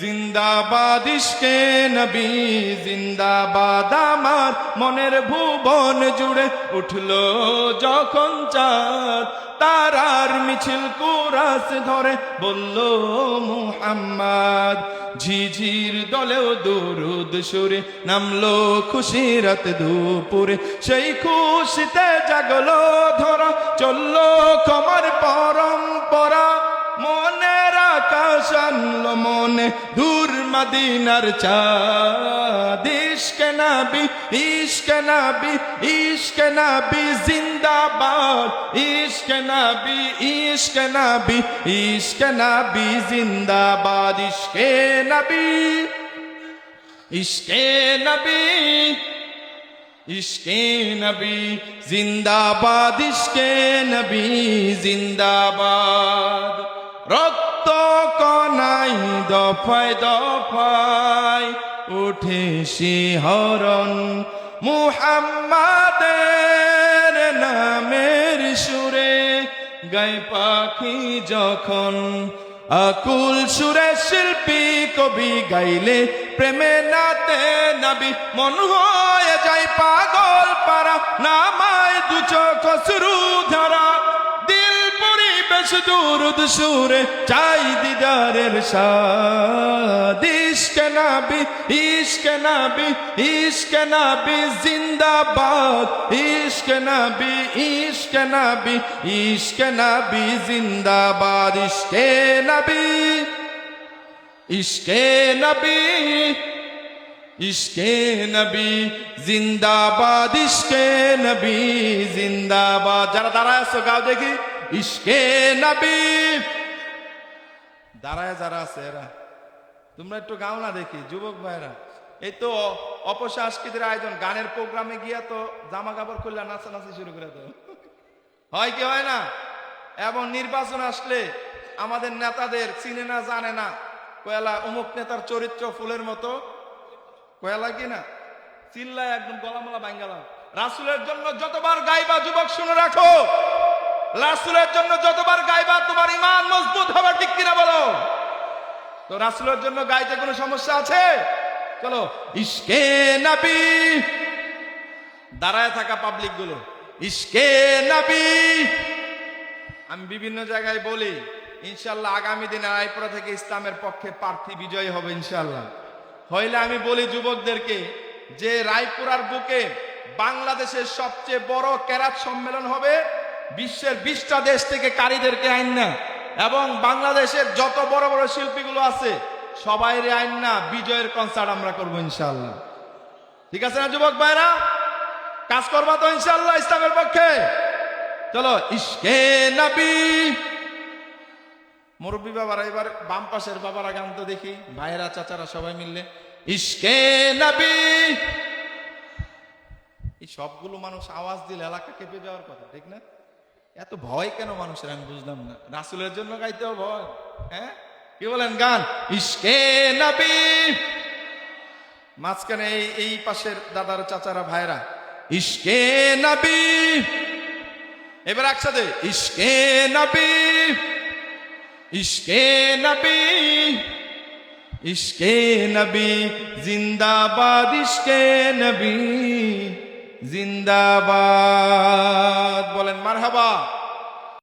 জিন্দাবাদ ইশকে নবী, জিন্দাবাদ আমার মনের ভুবন জুড়ে উঠল যখন চাঁদ। তারার মিছিল কুরাস ধরে বলল, মুহাম্মদ। ঝিঝির দলেও দুরুদ সুরে নামলো খুশি রাত দুপুরে। সেই খুশিতে জাগলো ধরা, চলল কমর পরম্পরা। আনলো মনে দূর মদিনার চাঁদ ইশকে নবী ইশকে নবী ইশকে নবী জিন্দাবাদ ইশকে নবী ইশকে নবী ইশকে নবী জিন্দাবাদ ইশকে নবী ইশকে নবী ইশকে নবী জিন্দাবাদ ইশকে নবী জিন্দাবাদ রক্ত কনাই দফায় দফায় উঠে শিহরণ। মুহাম্মাদের নামের সুরে গায়ে পাখি যখন আকুল সুরে শিল্পী কবি গাইলে প্রেমে নাতে নবী, মন হয়ে যায় পাগল পারা নামায় দু চোখ ধরা। পরিবেশ দুরুদ সুরে চাই দিদারের সাদ ইশকে নাবি ইশকে নাবি ইশকে নাবি জিন্দাবাদ ইশকে নাবি ইশকে নাবি ইশকে নাবি জিন্দাবাদ ইশকে নাবি ইশকে নবী ইশকে নবী জিন্দাবাদ ইশকে নবী জিন্দাবাদ যারা দাঁড়ায় আছো গাও দেখি ইশকে নবী। দাঁড়ায় যারা আছে এরা। তোমরা একটু গাও না দেখি, যুবক ভাইরা এই তো অপসংস্কৃতির আয়োজন, গানের প্রোগ্রামে গিয়া তো জামা কাপড় খুললে নাচানাচি শুরু করে তো হয় কি হয় না? এবং নির্বাচন আসলে আমাদের নেতাদের চিনে না, জানে না। কয়লা অমুক নেতার চরিত্র ফুলের মতো। কয়লা কি না? চিল্লায় একদম গলামলা বাঙ্গালাম রাসুলের জন্য যতবার গাইবা, যুবক শুনে রাখো। রাসুলের জন্য যতবার গাইবা, তোমার ইমান মজবুত হবে, ঠিক কিনা বলো? তো রাসুলের জন্য গাইতে কোনো সমস্যা আছে? চলো, ইশকে নবী, দাঁড়ায় থাকা পাবলিকগুলো ইশকে নবী। আমি বিভিন্ন জায়গায় বলি ইনশাল্লাহ আগামী দিনে রায়পুরা থেকে ইসলামের পক্ষে প্রার্থী বিজয়ী হবে ইনশাল্লাহ হইলে আমি বলি যুবকদেরকে যে রায়পুরার বুকে বাংলাদেশের সবচেয়ে বড় ক্যারাত সম্মেলন হবে বিশ্বের বিশটা দেশ থেকে কারীদেরকে আইন না এবং বাংলাদেশের যত বড় বড় শিল্পীগুলো আছে সবাই আইন না, বিজয়ের কনসার্ট আমরা করব ইনশাল্লাহ ঠিক আছে না, যুবক ভাইরা? কাজ করবা তো ইনশাল্লাহ ইসলামের পক্ষে? চলো নবী। মুরব্বী বাবারা, এবার বাম পাশের বাবারা গান তো দেখি, ভাইয়েরা, চাচারা সবাই মিললে। ইশকে নবী। এই সবগুলো মানুষ আওয়াজ দিলে এলাকা কেঁপে যাওয়ার কথা, ঠিক না? এত ভয় কেন মানুষের? আমি বুঝলাম না। রাসুলের জন্য গাইতেও ভয় হ্যাঁ? কি বলেন গান? নবী। মাঝখানে এই এই পাশের দাদার চাচারা ভাইরা ইশকে নবী। এবার একসাথে, ইশকে নবী। ইশকে নবী। ইশকে নবী, জিন্দাবাদ ইশকে নবী। জিন্দাবাদ। বলেন মারহাবা।